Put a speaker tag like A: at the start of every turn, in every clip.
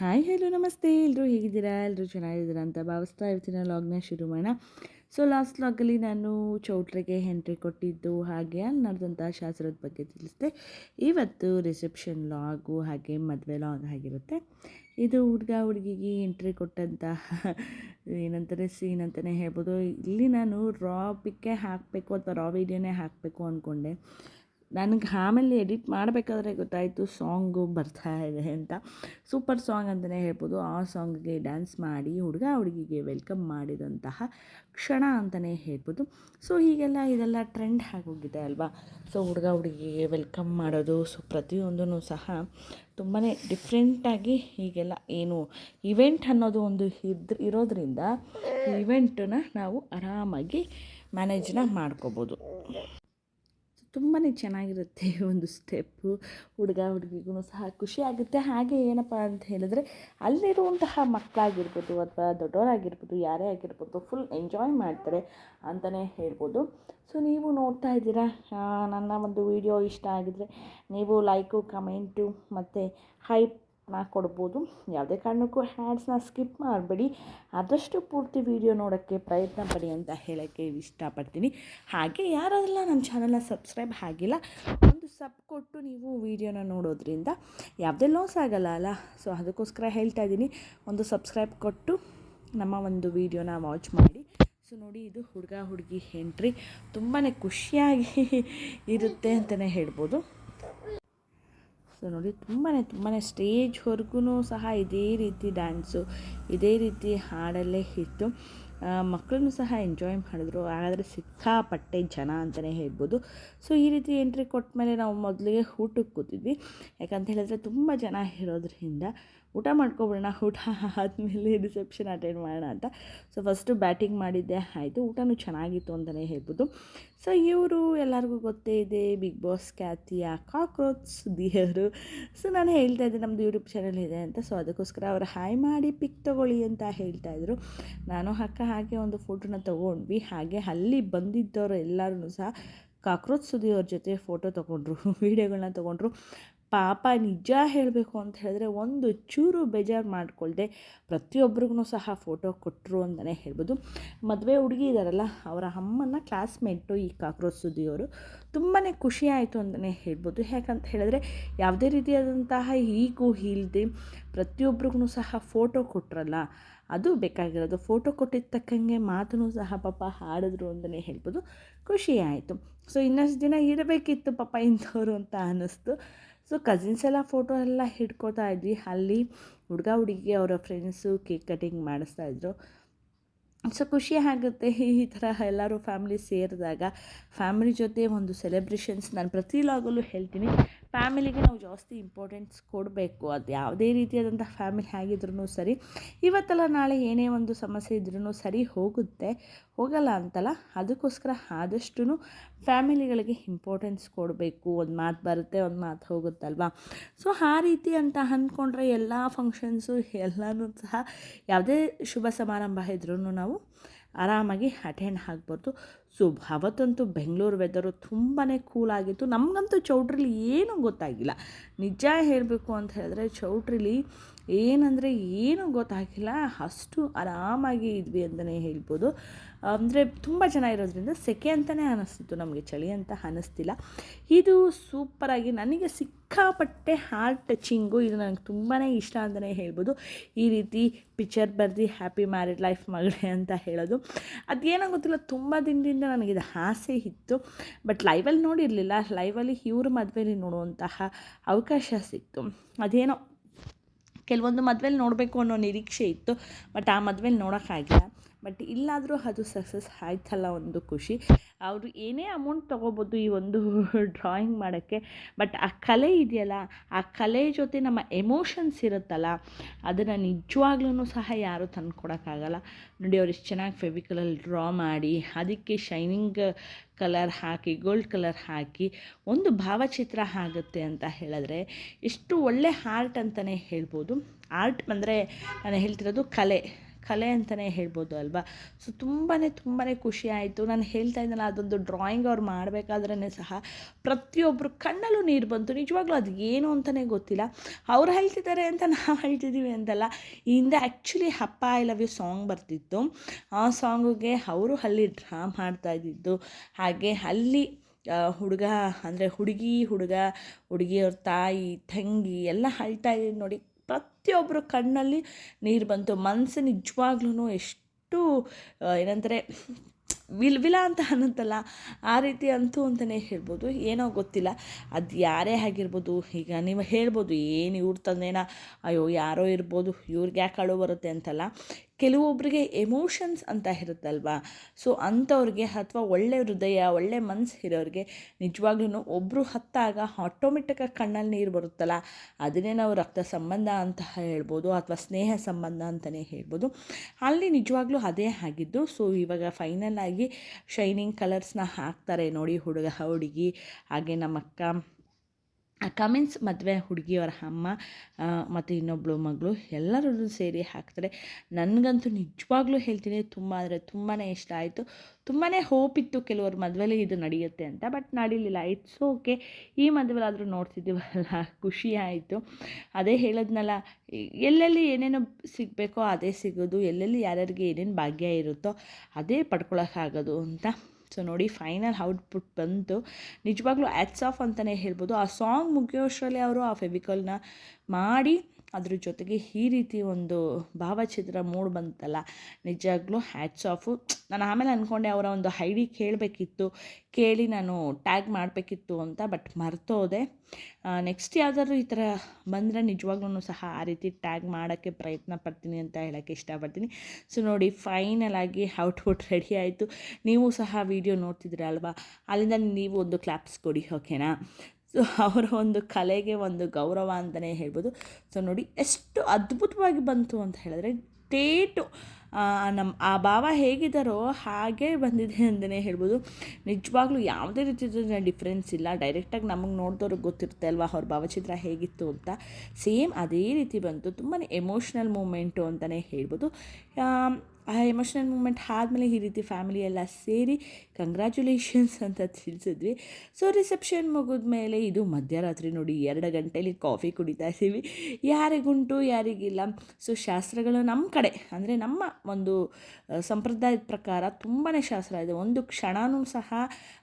A: Hi hello ನಮಸ್ತೆ. ಎಲ್ಲರೂ ಹೇಗಿದ್ದೀರಾ? ಎಲ್ಲರೂ ಚೆನ್ನಾಗಿದ್ದೀರಾ ಅಂತ ಭಾವಿಸ್ತಾ ಇರ್ತೀನಿ ಲಾಗ್ನ ಶುರು ಮಾಡೋಣ. ಸೊ ಲಾಸ್ಟ್ ಲಾಗಲ್ಲಿ ನಾನು ಚೌಟ್ರಿಗೆ ಎಂಟ್ರಿ ಕೊಟ್ಟಿದ್ದು ಹಾಗೆ ಅಲ್ಲಿ ನಡೆದಂಥ ಶಾಸ್ತ್ರದ ಬಗ್ಗೆ ತಿಳಿಸಿದೆ. ಇವತ್ತು ರಿಸೆಪ್ಷನ್ ಲಾಗು ಹಾಗೆ ಮದುವೆ ಲಾಗ್ ಆಗಿರುತ್ತೆ. ಇದು ಹುಡುಗ ಹುಡುಗಿಗೆ ಎಂಟ್ರಿ ಕೊಟ್ಟಂತಹ ಏನಂತಾರೆ ಸೀನ್ ಅಂತಲೇ ಹೇಳ್ಬೋದು. ಇಲ್ಲಿ ನಾನು ರಾ ಪಿಕ್ಕೇ ಹಾಕಬೇಕು ಅಥವಾ ರಾ ವೀಡಿಯೋನೇ ಹಾಕಬೇಕು ಅಂದ್ಕೊಂಡೆ ನನಗೆ ಆಮೇಲೆ ಎಡಿಟ್ ಮಾಡಬೇಕಾದ್ರೆ ಗೊತ್ತಾಯಿತು ಸಾಂಗು ಬರ್ತಾ ಇದೆ ಅಂತ. ಸೂಪರ್ ಸಾಂಗ್ ಅಂತಲೇ ಹೇಳ್ಬೋದು. ಆ ಸಾಂಗ್ಗೆ ಡ್ಯಾನ್ಸ್ ಮಾಡಿ ಹುಡುಗ ಹುಡುಗಿಗೆ ವೆಲ್ಕಮ್ ಮಾಡಿದಂತಹ ಕ್ಷಣ ಅಂತಲೇ ಹೇಳ್ಬೋದು. ಸೊ ಹೀಗೆಲ್ಲ ಇದೆಲ್ಲ ಟ್ರೆಂಡ್ ಆಗೋಗಿದೆ ಅಲ್ವಾ? ಸೊ ಹುಡುಗ ಹುಡುಗಿಗೆ ವೆಲ್ಕಮ್ ಮಾಡೋದು, ಸೊ ಪ್ರತಿಯೊಂದೂ ಸಹ ತುಂಬಾ ಡಿಫ್ರೆಂಟಾಗಿ ಹೀಗೆಲ್ಲ ಏನು ಇವೆಂಟ್ ಅನ್ನೋದು ಒಂದು ಇದ್ರ ಇರೋದ್ರಿಂದ ಇವೆಂಟನ್ನ ನಾವು ಆರಾಮಾಗಿ ಮ್ಯಾನೇಜ್ನ ಮಾಡ್ಕೋಬೋದು. ತುಂಬಾ ಚೆನ್ನಾಗಿರುತ್ತೆ ಒಂದು ಸ್ಟೆಪ್ಪು. ಹುಡುಗ ಹುಡುಗಿಗೂ ಸಹ ಖುಷಿ ಆಗುತ್ತೆ. ಹಾಗೆ ಏನಪ್ಪ ಅಂತ ಹೇಳಿದ್ರೆ, ಅಲ್ಲಿರುವಂತಹ ಮಕ್ಕಳಾಗಿರ್ಬೋದು ಅಥವಾ ದೊಡ್ಡವರಾಗಿರ್ಬೋದು, ಯಾರೇ ಆಗಿರ್ಬೋದು ಫುಲ್ ಎಂಜಾಯ್ ಮಾಡ್ತಾರೆ ಅಂತಲೇ ಹೇಳ್ಬೋದು. ಸೊ ನೀವು ನೋಡ್ತಾ ಇದ್ದೀರಾ ನನ್ನ ಒಂದು ವಿಡಿಯೋ ಇಷ್ಟ ಆಗಿದರೆ ನೀವು ಲೈಕು ಕಮೆಂಟು ಮತ್ತು ಹೈಪ್ ನಾ ಕೊಡ್ಬೋದು ಯಾವುದೇ ಕಾರಣಕ್ಕೂ ಹ್ಯಾಡ್ಸ್ನ ಸ್ಕಿಪ್ ಮಾಡಬೇಡಿ. ಆದಷ್ಟು ಪೂರ್ತಿ ವಿಡಿಯೋ ನೋಡೋಕ್ಕೆ ಪ್ರಯತ್ನ ಪಡಿ ಅಂತ ಹೇಳೋಕ್ಕೆ ಇಷ್ಟಪಡ್ತೀನಿ. ಹಾಗೆ ಯಾರಾದ್ರೆಲ್ಲ ನಮ್ಮ ಚಾನಲ್ನ ಸಬ್ಸ್ಕ್ರೈಬ್ ಆಗಿಲ್ಲ, ಒಂದು ಸಬ್ ಕೊಟ್ಟು ನೀವು ವಿಡಿಯೋನ ನೋಡೋದ್ರಿಂದ ಯಾವುದೇ ಲಾಸ್ ಆಗಲ್ಲ ಅಲ್ಲ? ಸೊ ಅದಕ್ಕೋಸ್ಕರ ಹೇಳ್ತಾ ಇದ್ದೀನಿ, ಒಂದು ಸಬ್ಸ್ಕ್ರೈಬ್ ಕೊಟ್ಟು ನಮ್ಮ ಒಂದು ವಿಡಿಯೋನ ವಾಚ್ ಮಾಡಿ. ಸೊ ನೋಡಿ, ಇದು ಹುಡುಗ ಹುಡುಗಿ ಎಂಟ್ರಿ ತುಂಬಾ ಖುಷಿಯಾಗಿ ಇರುತ್ತೆ ಅಂತಲೇ ಹೇಳ್ಬೋದು. ಸೊ ನೋಡಿ ತುಂಬಾ ತುಂಬಾ ಸ್ಟೇಜ್ವರೆಗೂ ಸಹ ಇದೇ ರೀತಿ ಡ್ಯಾನ್ಸು ಇದೇ ರೀತಿ ಹಾಡಲ್ಲೇ ಇತ್ತು ಮಕ್ಕಳನ್ನು ಸಹ ಎಂಜಾಯ್ ಮಾಡಿದ್ರು. ಹಾಗಾದರೆ ಸಿಕ್ಕಾಪಟ್ಟೆ ಜನ ಅಂತಲೇ ಹೇಳ್ಬೋದು. ಸೊ ಈ ರೀತಿ ಎಂಟ್ರಿ ಕೊಟ್ಟ ಮೇಲೆ ನಾವು ಮೊದಲಿಗೆ ಊಟಕ್ಕೆ ಕೂತಿದ್ವಿ. ಯಾಕಂತ ಹೇಳಿದ್ರೆ ತುಂಬ ಜನ ಇರೋದ್ರಿಂದ ಊಟ ಮಾಡ್ಕೊಬಿಡೋಣ, ಊಟ ಆದಮೇಲೆ ರಿಸೆಪ್ಷನ್ ಅಟೆಂಡ್ ಮಾಡೋಣ ಅಂತ. ಸೊ ಫಸ್ಟು ಬ್ಯಾಟಿಂಗ್ ಮಾಡಿದ್ದೆ. ಆಯಿತು, ಊಟನೂ ಚೆನ್ನಾಗಿತ್ತು ಅಂತಲೇ ಹೇಳ್ಬೋದು. ಸೊ ಇವರು ಎಲ್ಲರಿಗೂ ಗೊತ್ತೇ ಇದೆ ಬಿಗ್ ಬಾಸ್ ಖ್ಯಾತಿಯ ಕಾಕ್ರೋಚ್ ಸುದ್ದಿಯವರು. ಸೊ ನಾನು ಹೇಳ್ತಾ ಇದ್ದೆ ನಮ್ಮದು ಯೂಟ್ಯೂಬ್ ಚಾನಲ್ ಇದೆ ಅಂತ. ಸೊ ಅದಕ್ಕೋಸ್ಕರ ಅವರು ಹಾಯ್ ಮಾಡಿ ಪಿಕ್ ತೊಗೊಳ್ಳಿ ಅಂತ ಹೇಳ್ತಾಯಿದ್ರು ನಾನು, ಅಕ್ಕ ಹಾಗೆ ಒಂದು ಫೋಟೋನ ತೊಗೊಂಡ್ವಿ. ಹಾಗೆ ಅಲ್ಲಿ ಬಂದಿದ್ದವರು ಎಲ್ಲರೂ ಸಹ ಕಾಕ್ರೋಚ್ ಸುದಿಯವ್ರ ಜೊತೆ ಫೋಟೋ ತೊಗೊಂಡ್ರು ವೀಡಿಯೋಗಳನ್ನ ತೊಗೊಂಡ್ರು. ಪಾಪ ನಿಜ ಹೇಳಬೇಕು ಅಂತ ಹೇಳಿದ್ರೆ ಒಂದು ಚೂರು ಬೇಜಾರು ಮಾಡಿಕೊಳ್ಳದೆ ಪ್ರತಿಯೊಬ್ಬರಿಗೂ ಸಹ ಫೋಟೋ ಕೊಟ್ಟರು ಅಂತಲೇ ಹೇಳ್ಬೋದು. ಮದುವೆ ಹುಡುಗಿ ಇದ್ದಾರಲ್ಲ ಅವರ ಅಮ್ಮನ ಕ್ಲಾಸ್ಮೇಟು ಈ ಕಾಕ್ರೋಚ್ ಸುದ್ದಿಯವರು. ತುಂಬಾ ಖುಷಿ ಆಯಿತು ಅಂತಲೇ ಹೇಳ್ಬೋದು. ಯಾಕಂತ ಹೇಳಿದ್ರೆ ಯಾವುದೇ ರೀತಿಯಾದಂತಹ ಈಗೂ ಇಲ್ಲದೆ ಪ್ರತಿಯೊಬ್ಬರಿಗೂ ಸಹ ಫೋಟೋ ಕೊಟ್ಟರಲ್ಲ ಅದು ಬೇಕಾಗಿರೋದು. ಫೋಟೋ ಕೊಟ್ಟಿದ್ದ ತಕ್ಕಂಗೆ ಮಾತೂ ಸಹ ಪಾಪ ಹಾಡಿದ್ರು ಅಂತಲೇ ಹೇಳ್ಬೋದು. ಖುಷಿ ಆಯಿತು. ಸೊ ಇನ್ನಷ್ಟು ದಿನ ಇರಬೇಕಿತ್ತು ಪಾಪ ಇಂಥವ್ರು ಅಂತ ಅನ್ನಿಸ್ತು. ಸೊ ಕಸಿನ್ಸ್ ಎಲ್ಲ ಫೋಟೋ ಎಲ್ಲ ಹಿಡ್ಕೊತಾ ಇದ್ವಿ. ಅಲ್ಲಿ ಹುಡುಗ ಹುಡುಗಿ ಅವರ ಫ್ರೆಂಡ್ಸು ಕೇಕ್ ಕಟಿಂಗ್ ಮಾಡಿಸ್ತಾ ಇದ್ರು. ಸೊ ಖುಷಿ ಆಗುತ್ತೆ ಈ ಥರ ಎಲ್ಲರೂ ಫ್ಯಾಮಿಲಿ ಸೇರಿದಾಗ. ಫ್ಯಾಮಿಲಿ ಜೊತೆ ಒಂದು ಸೆಲೆಬ್ರೇಷನ್ಸ್ ನಾನು ಪ್ರತಿ ಲಾಗಲ್ಲೂ ಹೇಳ್ತೀನಿ. ಫ್ಯಾಮಿಲಿಗೆ ನಾವು ಜಾಸ್ತಿ ಇಂಪಾರ್ಟೆನ್ಸ್ ಕೊಡಬೇಕು. ಅದು ಯಾವುದೇ ರೀತಿಯಾದಂಥ ಫ್ಯಾಮಿಲಿ ಆಗಿದ್ರೂ ಸರಿ. ಇವತ್ತಲ್ಲ ನಾಳೆ ಏನೇ ಒಂದು ಸಮಸ್ಯೆ ಇದ್ರೂ ಸರಿ ಹೋಗುತ್ತೆ. ಹೋಗಲ್ಲ ಅಂತಲ್ಲ, ಅದಕ್ಕೋಸ್ಕರ ಆದಷ್ಟು ಫ್ಯಾಮಿಲಿಗಳಿಗೆ ಇಂಪಾರ್ಟೆನ್ಸ್ ಕೊಡಬೇಕು. ಒಂದು ಮಾತು ಬರುತ್ತೆ, ಒಂದು ಮಾತು ಹೋಗುತ್ತಲ್ವಾ? ಸೊ ಆ ರೀತಿ ಅಂತ ಅಂದ್ಕೊಂಡ್ರೆ ಎಲ್ಲ ಫಂಕ್ಷನ್ಸು ಎಲ್ಲನೂ ಸಹ ಯಾವುದೇ ಶುಭ ಸಮಾರಂಭ ಇದ್ರೂ ನಾವು ಆರಾಮಾಗಿ ಅಟೆಂಡ್ ಆಗ್ಬೋದು. ಸೊ ಅವತ್ತಂತೂ ಬೆಂಗಳೂರು ವೆದರು ತುಂಬಾ ಕೂಲಾಗಿತ್ತು ನಮಗಂತೂ ಚೌಟ್ರಿಲಿ ಏನೂ ಗೊತ್ತಾಗಿಲ್ಲ. ನಿಜ ಹೇಳಬೇಕು ಅಂತ ಹೇಳಿದ್ರೆ ಚೌಟ್ರಿಲಿ ಏನಂದರೆ ಏನೂ ಗೊತ್ತಾಗಿಲ್ಲ. ಅಷ್ಟು ಆರಾಮಾಗಿ ಇದ್ವಿ ಅಂತಲೇ ಹೇಳ್ಬೋದು. ಅಂದರೆ ತುಂಬ ಜನ ಇರೋದ್ರಿಂದ ಸೆಕೆ ಅಂತಲೇ ಅನ್ನಿಸ್ತಿತ್ತು ನಮಗೆ, ಚಳಿ ಅಂತ ಅನ್ನಿಸ್ತಿಲ್ಲ ಇದು ಸೂಪರಾಗಿ ನನಗೆ ಸಿಕ್ಕಾಪಟ್ಟೆ ಹಾರ್ಟ್ ಟಚಿಂಗು ಇದು ನನಗೆ ತುಂಬಾ ಇಷ್ಟ ಅಂತಲೇ ಹೇಳ್ಬೋದು. ಈ ರೀತಿ ಪಿಕ್ಚರ್ ಬರೆದು ಹ್ಯಾಪಿ ಮ್ಯಾರಿಡ್ ಲೈಫ್ ಮಗಳೇ ಅಂತ ಹೇಳೋದು. ಅದೇನೋ ಗೊತ್ತಿಲ್ಲ, ತುಂಬ ದಿನದಿಂದ ನನಗಿದು ಆಸೆ ಇತ್ತು. ಬಟ್ ಲೈವಲ್ಲಿ ನೋಡಿರಲಿಲ್ಲ ಲೈವಲ್ಲಿ ಇವ್ರ ಮದುವೆಲಿ ನೋಡುವಂತಹ ಅವಕಾಶ ಸಿಕ್ತು. ಅದೇನೋ, ಕೆಲವೊಂದು ಮದುವೆಲಿ ನೋಡಬೇಕು ಅನ್ನೋ ನಿರೀಕ್ಷೆ ಇತ್ತು ಬಟ್ ಆ ಮದುವೆಲಿ ನೋಡೋಕ್ಕಾಗಿಲ್ಲ. ಬಟ್ ಇಲ್ಲಾದರೂ ಅದು ಸಕ್ಸಸ್ ಆಯ್ತಲ್ಲ ಒಂದು ಖುಷಿ. ಅವರು ಏನೇ ಅಮೌಂಟ್ ತೊಗೋಬೋದು ಈ ಒಂದು ಡ್ರಾಯಿಂಗ್ ಮಾಡೋಕ್ಕೆ. ಬಟ್ ಆ ಕಲೆ ಇದೆಯಲ್ಲ, ಆ ಕಲೆ ಜೊತೆ ನಮ್ಮ ಎಮೋಷನ್ಸ್ ಇರುತ್ತಲ್ಲ, ಅದನ್ನು ನಿಜವಾಗ್ಲೂ ಸಹ ಯಾರೂ ತಂದು ಕೊಡೋಕ್ಕಾಗಲ್ಲ ನೋಡಿ ಅವ್ರು ಎಷ್ಟು ಚೆನ್ನಾಗಿ ಫೆವಿಕಲಲ್ಲಿ ಡ್ರಾ ಮಾಡಿ, ಅದಕ್ಕೆ ಶೈನಿಂಗ್ ಕಲರ್ ಹಾಕಿ ಗೋಲ್ಡ್ ಕಲರ್ ಹಾಕಿ ಒಂದು ಭಾವಚಿತ್ರ ಆಗುತ್ತೆ ಅಂತ ಹೇಳಿದ್ರೆ ಎಷ್ಟು ಒಳ್ಳೆ ಆರ್ಟ್ ಅಂತಲೇ ಹೇಳ್ಬೋದು. ಆರ್ಟ್ ಅಂದರೆ ನಾನು ಹೇಳ್ತಿರೋದು ಕಲೆ. ಕಲೆ ಅಂತಲೇ ಹೇಳ್ಬೋದು ಅಲ್ವಾ? ಸೊ ತುಂಬಾ ತುಂಬಾ ಖುಷಿ ಆಯಿತು. ನಾನು ಹೇಳ್ತಾ ಇದ್ದಲ್ಲ ಅದೊಂದು ಡ್ರಾಯಿಂಗ್ ಅವ್ರು ಮಾಡಬೇಕಾದ್ರೇ ಸಹ ಪ್ರತಿಯೊಬ್ಬರು ಕಣ್ಣಲ್ಲೂ ನೀರು ಬಂತು. ನಿಜವಾಗ್ಲೂ ಅದು ಏನು ಅಂತಲೇ ಗೊತ್ತಿಲ್ಲ. ಅವ್ರು ಹೇಳ್ತಿದ್ದಾರೆ ಅಂತ ನಾವು ಹೇಳ್ತಿದ್ದೀವಿ ಅಂತಲ್ಲ. ಈ ಹಿಂದೆ ಆ್ಯಕ್ಚುಲಿ ಹಪ್ಪ, ಐ ಲವ್ ಯು ಸಾಂಗ್ ಬರ್ತಿತ್ತು. ಆ ಸಾಂಗಿಗೆ ಅವರು ಅಲ್ಲಿ ಡ್ರಾ ಮಾಡ್ತಾ ಇದ್ದಿದ್ದು. ಹಾಗೆ ಅಲ್ಲಿ ಹುಡುಗ, ಅಂದರೆ ಹುಡುಗಿ, ಹುಡುಗ, ಹುಡುಗಿಯವ್ರ ತಾಯಿ, ತಂಗಿ ಎಲ್ಲ ಅಳ್ತಾ ಇದ್ದೀವಿ ನೋಡಿ ಪ್ರತಿಯೊಬ್ಬರ ಕಣ್ಣಲ್ಲಿ ನೀರು ಬಂತು. ಮನಸ್ಸು ನಿಜವಾಗ್ಲೂ ಎಷ್ಟು ಏನಂದರೆ ವಿಲ್, ವಿಲ ಅಂತ ಅನ್ನಂತಲ್ಲ ಆ ರೀತಿ ಅಂತೂ ಅಂತಲೇ ಹೇಳ್ಬೋದು. ಏನೋ ಗೊತ್ತಿಲ್ಲ. ಅದು ಯಾರೇ ಆಗಿರ್ಬೋದು, ಈಗ ನೀವು ಹೇಳ್ಬೋದು, ಏನು ಇವ್ರ ತಂದೇನ, ಅಯ್ಯೋ, ಯಾರೋ ಇರ್ಬೋದು, ಇವ್ರಿಗೆ ಯಾಕೆ ಅಳು ಬರುತ್ತೆ ಅಂತಲ್ಲ. ಕೆಲವೊಬ್ಬರಿಗೆ ಎಮೋಷನ್ಸ್ ಅಂತ ಇರುತ್ತಲ್ವಾ? ಸೊ ಅಂಥವ್ರಿಗೆ ಅಥವಾ ಒಳ್ಳೆ ಹೃದಯ, ಒಳ್ಳೆ ಮನಸ್ಸು ಇರೋರಿಗೆ ನಿಜವಾಗ್ಲೂ ಒಬ್ಬರು ಹತ್ತಾಗ ಆಟೋಮೆಟಿಕ್ಕಾಗಿ ಕಣ್ಣಲ್ಲಿ ನೀರು ಬರುತ್ತಲ್ಲ? ಅದನ್ನೇ ನಾವು ರಕ್ತ ಸಂಬಂಧ ಅಂತ ಹೇಳ್ಬೋದು, ಅಥವಾ ಸ್ನೇಹ ಸಂಬಂಧ ಅಂತಲೇ ಹೇಳ್ಬೋದು. ಅಲ್ಲಿ ನಿಜವಾಗ್ಲೂ ಅದೇ ಆಗಿದ್ದು ಸೊ ಇವಾಗ ಫೈನಲ್ ಆಗಿ ಶೈನಿಂಗ್ ಕಲರ್ಸ್ನ ಹಾಕ್ತಾರೆ ನೋಡಿ ಹುಡುಗ, ಹುಡುಗಿ. ಹಾಗೆ ನಮ್ಮ ಅಕ್ಕ ಅಕ್ಕ ಮೀನ್ಸ್ ಮದುವೆ ಹುಡುಗಿಯವರ ಅಮ್ಮ ಮತ್ತು ಇನ್ನೊಬ್ಬಳು ಮಗಳು ಎಲ್ಲರೂ ಸೇರಿ ಹಾಕ್ತಾರೆ. ನನಗಂತೂ ನಿಜವಾಗ್ಲೂ ಹೇಳ್ತೀನಿ, ತುಂಬ ಅಂದರೆ ತುಂಬಾ ಇಷ್ಟ ಆಯಿತು. ತುಂಬಾ ಹೋಪ್ ಇತ್ತು ಕೆಲವರು ಮದುವೆಲಿ ಇದು ನಡೆಯುತ್ತೆ ಅಂತ ಬಟ್ ನಡೀಲಿಲ್ಲ. ಇಟ್ಸ್ ಓಕೆ ಈ ಮದುವೆಲಾದರೂ ನೋಡ್ತಿದ್ದೀವಲ್ಲ, ಖುಷಿ ಆಯಿತು. ಅದೇ ಹೇಳೋದ್ನಲ್ಲ, ಎಲ್ಲೆಲ್ಲಿ ಏನೇನು ಸಿಗಬೇಕೋ ಅದೇ ಸಿಗೋದು, ಎಲ್ಲೆಲ್ಲಿ ಯಾರ್ಯಾರಿಗೆ ಏನೇನು ಭಾಗ್ಯ ಇರುತ್ತೋ ಅದೇ ಪಡ್ಕೊಳಕ್ಕಾಗೋದು ಅಂತ ಸೊ ನೋಡಿ ಫೈನಲ್ ಔಟ್ಪುಟ್ ಬಂತು. ನಿಜವಾಗ್ಲೂ ಆ್ಯಟ್ಸ್ ಆಫ್ ಅಂತಲೇ ಹೇಳ್ಬೋದು. ಆ ಸಾಂಗ್ ಮುಗಿಯೋಷ್ಟರಲ್ಲಿ ಅವರು ಆ ಫೆವಿಕಲ್ನ ಮಾಡಿ ಅದ್ರ ಜೊತೆಗೆ ಈ ರೀತಿ ಒಂದು ಭಾವಚಿತ್ರ ಮೂಡ್ ಬಂತಲ್ಲ, ನಿಜಾಗ್ಲೂ ಹ್ಯಾಟ್ಸ್ ಆಫು ನಾನು ಆಮೇಲೆ ಅಂದ್ಕೊಂಡೆ ಅವರ ಒಂದು ಐ ಡಿ ಕೇಳಬೇಕಿತ್ತು, ಕೇಳಿ ನಾನು ಟ್ಯಾಗ್ ಮಾಡಬೇಕಿತ್ತು ಅಂತ ಬಟ್ ಮರ್ತೋದೆ. ನೆಕ್ಸ್ಟ್ ಯಾವುದಾದ್ರು ಈ ಥರ ಬಂದರೆ ನಿಜವಾಗ್ಲೂ ಸಹ ಆ ರೀತಿ ಟ್ಯಾಗ್ ಮಾಡೋಕ್ಕೆ ಪ್ರಯತ್ನ ಪಡ್ತೀನಿ ಅಂತ ಹೇಳೋಕ್ಕೆ ಇಷ್ಟಪಡ್ತೀನಿ. ಸೊ ನೋಡಿ ಫೈನಲ್ ಆಗಿ ಔಟ್ಪುಟ್ ರೆಡಿ ಆಯಿತು. ನೀವು ಸಹ ವೀಡಿಯೋ ನೋಡ್ತಿದ್ದೀರಲ್ವಾ? ಅಲ್ಲಿಂದ ನೀವು ಒಂದು ಕ್ಲಾಪ್ಸ್ ಕೊಡಿ ಓಕೆನಾ ಸೊ ಅವರ ಒಂದು ಕಲೆಗೆ ಒಂದು ಗೌರವ ಅಂತಲೇ ಹೇಳ್ಬೋದು. ಸೊ ನೋಡಿ, ಎಷ್ಟು ಅದ್ಭುತವಾಗಿ ಬಂತು ಅಂತ ಹೇಳಿದ್ರೆ, ಟೇಟು ನಮ್ಮ ಆ ಭಾವ ಹೇಗಿದ್ದಾರೋ ಹಾಗೇ ಬಂದಿದೆ ಅಂತಲೇ ಹೇಳ್ಬೋದು. ನಿಜವಾಗ್ಲೂ ಯಾವುದೇ ರೀತಿಯ ಡಿಫ್ರೆನ್ಸ್ ಇಲ್ಲ. ಡೈರೆಕ್ಟಾಗಿ ನಮಗೆ ನೋಡಿದವ್ರಿಗೆ ಗೊತ್ತಿರುತ್ತೆ ಅಲ್ವಾ ಅವ್ರ ಭಾವಚಿತ್ರ ಹೇಗಿತ್ತು ಅಂತ. ಸೇಮ್ ಅದೇ ರೀತಿ ಬಂತು. ತುಂಬಾ ಎಮೋಷ್ನಲ್ ಮೂಮೆಂಟು ಅಂತಲೇ ಹೇಳ್ಬೋದು. ಆ ಎಮೋಷನಲ್ ಮೂಮೆಂಟ್ ಆದಮೇಲೆ ಈ ರೀತಿ ಫ್ಯಾಮಿಲಿ ಎಲ್ಲ ಸೇರಿ ಕಂಗ್ರ್ಯಾಚುಲೇಷನ್ಸ್ ಅಂತ ತಿಳಿಸಿದ್ವಿ. ಸೊ ರಿಸೆಪ್ಷನ್ ಮುಗಿದ ಮೇಲೆ ಇದು ಮಧ್ಯರಾತ್ರಿ ನೋಡಿ ಎರಡು ಗಂಟೆಲಿ ಕಾಫಿ ಕುಡಿತಾ ಇದ್ದೀವಿ. ಯಾರಿಗುಂಟು, ಯಾರಿಗಿಲ್ಲ. ಸೊ ಶಾಸ್ತ್ರಗಳು ನಮ್ಮ ಕಡೆ, ಅಂದರೆ ನಮ್ಮ ಒಂದು ಸಂಪ್ರದಾಯದ ಪ್ರಕಾರ ತುಂಬಾ ಶಾಸ್ತ್ರ ಇದೆ. ಒಂದು ಕ್ಷಣವೂ ಸಹ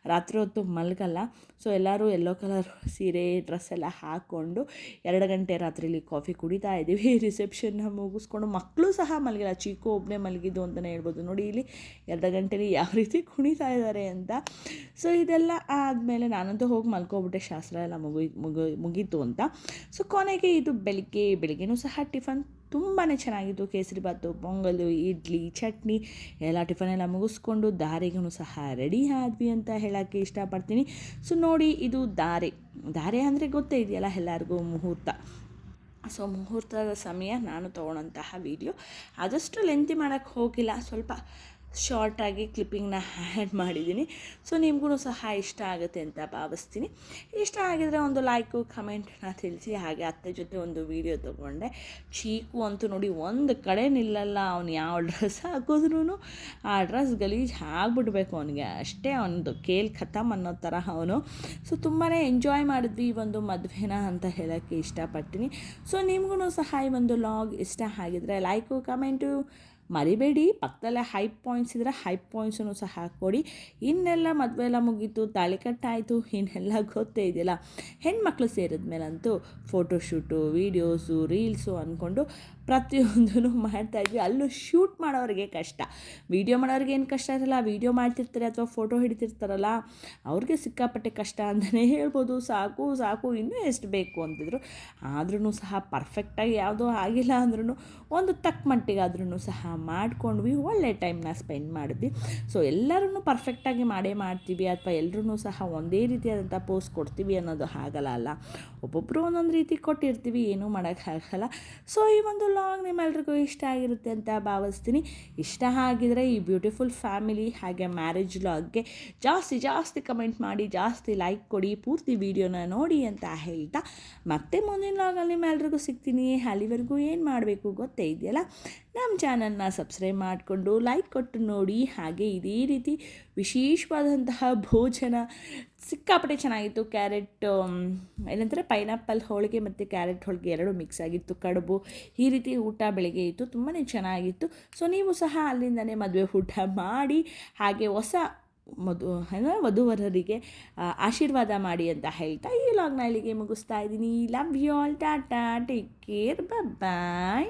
A: ರಾತ್ರಿ ಹೊತ್ತು ಮಲಗಲ್ಲ. ಸೊ ಎಲ್ಲರೂ ಎಲ್ಲೋ ಕಲರ್ ಸೀರೆ ಡ್ರೆಸ್ ಎಲ್ಲ ಹಾಕ್ಕೊಂಡು ಎರಡು ಗಂಟೆ ರಾತ್ರಿಲಿ ಕಾಫಿ ಕುಡಿತಾ ಇದ್ದೀವಿ. ರಿಸೆಪ್ಷನ್ನ ಮುಗಿಸ್ಕೊಂಡು ಮಕ್ಕಳು ಸಹ ಮಲಗಿಲ್ಲ. ಚೀಕು ಒಬ್ಬನೇ ಮಲಗಿದ್ದು ಅಂತಲೇ ಹೇಳ್ಬೋದು. ನೋಡಿ, ಇಲ್ಲಿ ಎರಡು ಗಂಟೆಲಿ ಯಾವ ರೀತಿ ಕುಣಿತಾ ಇದ್ದಾರೆ ಅಂತ. ಸೊ ಇದೆಲ್ಲ ಆದಮೇಲೆ ನಾನಂತೂ ಹೋಗಿ ಮಲ್ಕೊಬಿಟ್ಟೆ. ಶಾಸ್ತ್ರ ಎಲ್ಲ ಮುಗಿ ಮುಗಿ, ಮುಗೀತು ಅಂತ. ಸೊ ಕೊನೆಗೆ ಇದು ಬೆಳಿಗ್ಗೆ, ಬೆಳಿಗ್ಗೆನೂ ಸಹ ಟಿಫನ್ ತುಂಬಾ ಚೆನ್ನಾಗಿತ್ತು. ಕೇಸರಿ ಕೇಸರಿಬಾತು ಪೊಂಗಲು, ಇಡ್ಲಿ, ಚಟ್ನಿ, ಎಲ್ಲ ಟಿಫನ್ ಎಲ್ಲ ಮುಗಿಸ್ಕೊಂಡು ದಾರಿಗೂ ಸಹ ರೆಡಿ ಆದ್ವಿ ಅಂತ ಹೇಳೋಕ್ಕೆ ಇಷ್ಟಪಡ್ತೀನಿ. ಸೊ ನೋಡಿ, ಇದು ದಾರೆ. ದಾರೆ ಅಂದರೆ ಗೊತ್ತೇ ಇದೆಯಲ್ಲ ಎಲ್ಲರಿಗೂ ಮುಹೂರ್ತ. ಸೊ ಮುಹೂರ್ತದ ಸಮಯ ನಾನು ತೊಗೊಳಂತಹ ವೀಡಿಯೋ ಆದಷ್ಟು ಲೆಂತಿ ಮಾಡೋಕ್ಕೆ ಹೋಗಿಲ್ಲ. ಸ್ವಲ್ಪ ಶಾರ್ಟಾಗಿ ಕ್ಲಿಪ್ಪಿಂಗ್ನ ಆ್ಯಡ್ ಮಾಡಿದ್ದೀನಿ. ಸೊ ನಿಮಗೂ ಸಹ ಇಷ್ಟ ಆಗುತ್ತೆ ಅಂತ ಭಾವಿಸ್ತೀನಿ. ಇಷ್ಟ ಆಗಿದರೆ ಒಂದು ಲೈಕು ಕಮೆಂಟ್ನ ತಿಳಿಸಿ. ಹಾಗೆ ಅತ್ತೆ ಜೊತೆ ಒಂದು ವೀಡಿಯೋ ತೊಗೊಂಡೆ. ಚೀಕು ಅಂತೂ ನೋಡಿ ಒಂದು ಕಡೆ ನಿಲ್ಲಲ್ಲ. ಅವ್ನು ಯಾವ ಡ್ರೆಸ್ ಹಾಕೋದ್ರೂ ಆ ಡ್ರೆಸ್ ಗಲೀಜು ಆಗಿಬಿಡ್ಬೇಕು ಅವನಿಗೆ. ಅಷ್ಟೇ ಅವನದು ಕೇಲ್ ಖತಮ್ ಅನ್ನೋ ಥರ ಅವನು. ಸೊ ತುಂಬಾ ಎಂಜಾಯ್ ಮಾಡಿದ್ವಿ ಈ ಒಂದು ಮದುವೆನ ಅಂತ ಹೇಳೋಕ್ಕೆ ಇಷ್ಟಪಡ್ತೀನಿ. ಸೊ ನಿಮಗೂ ಸಹ ಈ ಒಂದು ಲಾಗ್ ಇಷ್ಟ ಆಗಿದ್ರೆ ಲೈಕು ಕಮೆಂಟು ಮರಿಬೇಡಿ, ಪಕ್ಕದಲ್ಲೇ ಹೈಪ್ ಪಾಯಿಂಟ್ಸ್ ಇದ್ದರೆ ಹೈಪ್ ಪಾಯಿಂಟ್ಸನ್ನು ಸಹ ಹಾಕ್ಕೊಡಿ. ಇನ್ನೆಲ್ಲ ಮದುವೆ ಎಲ್ಲ ಮುಗೀತು, ತಾಳಿ ಕಟ್ಟಾಯಿತು, ಇನ್ನೆಲ್ಲ ಗೊತ್ತೇ ಇದೆಯಲ್ಲ ಹೆಣ್ಮಕ್ಳು ಸೇರಿದ್ಮೇಲಂತೂ ಫೋಟೋಶೂಟು ವೀಡಿಯೋಸು ರೀಲ್ಸು ಅಂದ್ಕೊಂಡು ಪ್ರತಿಯೊಂದೂ ಮಾಡ್ತಾಯಿದ್ವಿ ಅಲ್ಲೂ ಶೂಟ್ ಮಾಡೋರಿಗೆ ಕಷ್ಟ. ವೀಡಿಯೋ ಮಾಡೋರಿಗೆ ಏನು ಕಷ್ಟ ಇರಲ್ಲ? ವೀಡಿಯೋ ಮಾಡ್ತಿರ್ತಾರೆ ಅಥವಾ ಫೋಟೋ ಹಿಡಿತಿರ್ತಾರಲ್ಲ? ಅವ್ರಿಗೆ ಸಿಕ್ಕಾಪಟ್ಟೆ ಕಷ್ಟ ಅಂತಲೇ ಹೇಳ್ಬೋದು. ಸಾಕು ಸಾಕು, ಇನ್ನೂ ಎಷ್ಟು ಬೇಕು ಅಂತಿದ್ರು. ಆದ್ರೂ ಸಹ ಪರ್ಫೆಕ್ಟಾಗಿ ಯಾವುದೋ ಆಗಿಲ್ಲ ಅಂದ್ರೂ ಒಂದು ತಕ್ಕ ಮಟ್ಟಿಗಾದ್ರೂ ಸಹ ಮಾಡ್ಕೊಂಡ್ವಿ. ಒಳ್ಳೆ ಟೈಮ್ನ ಸ್ಪೆಂಡ್ ಮಾಡಿದ್ವಿ. ಸೊ ಎಲ್ಲರೂ ಪರ್ಫೆಕ್ಟಾಗಿ ಮಾಡೇ ಮಾಡ್ತೀವಿ. ಅಥವಾ ಎಲ್ಲರೂ ಸಹ ಒಂದೇ ರೀತಿಯಾದಂಥ ಪೋಸ್ಟ್ ಕೊಡ್ತೀವಿ ಅನ್ನೋದು ಆಗಲ್ಲ ಅಲ್ಲ? ಒಬ್ಬೊಬ್ಬರು ಒಂದೊಂದು ರೀತಿ ಕೊಟ್ಟಿರ್ತೀವಿ. ಏನೂ ಮಾಡೋಕ್ಕಾಗಲ್ಲ ಸೊ ಈ ಒಂದು ಲಾಗ್ ನಿಮ್ಮೆಲ್ರಿಗೂ ಇಷ್ಟ ಆಗಿರುತ್ತೆ ಅಂತ ಭಾವಿಸ್ತೀನಿ. ಇಷ್ಟ ಆಗಿದರೆ ಈ ಬ್ಯೂಟಿಫುಲ್ ಫ್ಯಾಮಿಲಿ ಹಾಗೆ ಮ್ಯಾರೇಜ್ ಲಾಗ್ಗೆ ಜಾಸ್ತಿ ಜಾಸ್ತಿ ಕಮೆಂಟ್ ಮಾಡಿ, ಜಾಸ್ತಿ ಲೈಕ್ ಕೊಡಿ, ಪೂರ್ತಿ ವೀಡಿಯೋನ ನೋಡಿ ಅಂತ ಹೇಳ್ತಾ. ಮತ್ತೆ ಮುಂದಿನ ಲಾಗಲ್ಲಿ ನಿಮ್ಮೆಲ್ರಿಗೂ ಸಿಗ್ತೀನಿ. ಅಲ್ಲಿವರೆಗೂ ಏನು ಮಾಡಬೇಕು ಗೊತ್ತೇ ಇದೆಯಲ್ಲ? ನಮ್ಮ ಚಾನಲ್ನ ಸಬ್ಸ್ಕ್ರೈಬ್ ಮಾಡಿಕೊಂಡು ಲೈಕ್ ಕೊಟ್ಟು ನೋಡಿ. ಹಾಗೆ ಇದೇ ರೀತಿ ವಿಶೇಷವಾದಂತಹ ಭೋಜನ. ಸಿಕ್ಕಾಪಟ್ಟೆ ಚೆನ್ನಾಗಿತ್ತು. ಕ್ಯಾರೆಟ್ ಏನಂತಾರೆ, ಪೈನಾಪಲ್ ಹೋಳಿಗೆ ಮತ್ತು ಕ್ಯಾರೆಟ್ ಹೋಳಿಗೆ ಎರಡು ಮಿಕ್ಸ್ ಆಗಿತ್ತು. ಕಡುಬು ಈ ರೀತಿ ಊಟ ಬೆಳಗ್ಗೆ ಇತ್ತು. ತುಂಬಾ ಚೆನ್ನಾಗಿತ್ತು. ಸೊ ನೀವು ಸಹ ಅಲ್ಲಿಂದನೇ ಮದುವೆ ಊಟ ಮಾಡಿ, ಹಾಗೆ ಹೊಸ ಮಧು ಅಂದರೆ ವಧುವರರಿಗೆ ಆಶೀರ್ವಾದ ಮಾಡಿ ಅಂತ ಹೇಳ್ತಾ ಈ ಲಾಗ್ನ ಇಲ್ಲಿಗೆ ಮುಗಿಸ್ತಾ ಇದ್ದೀನಿ. Love you all tata. Take care bye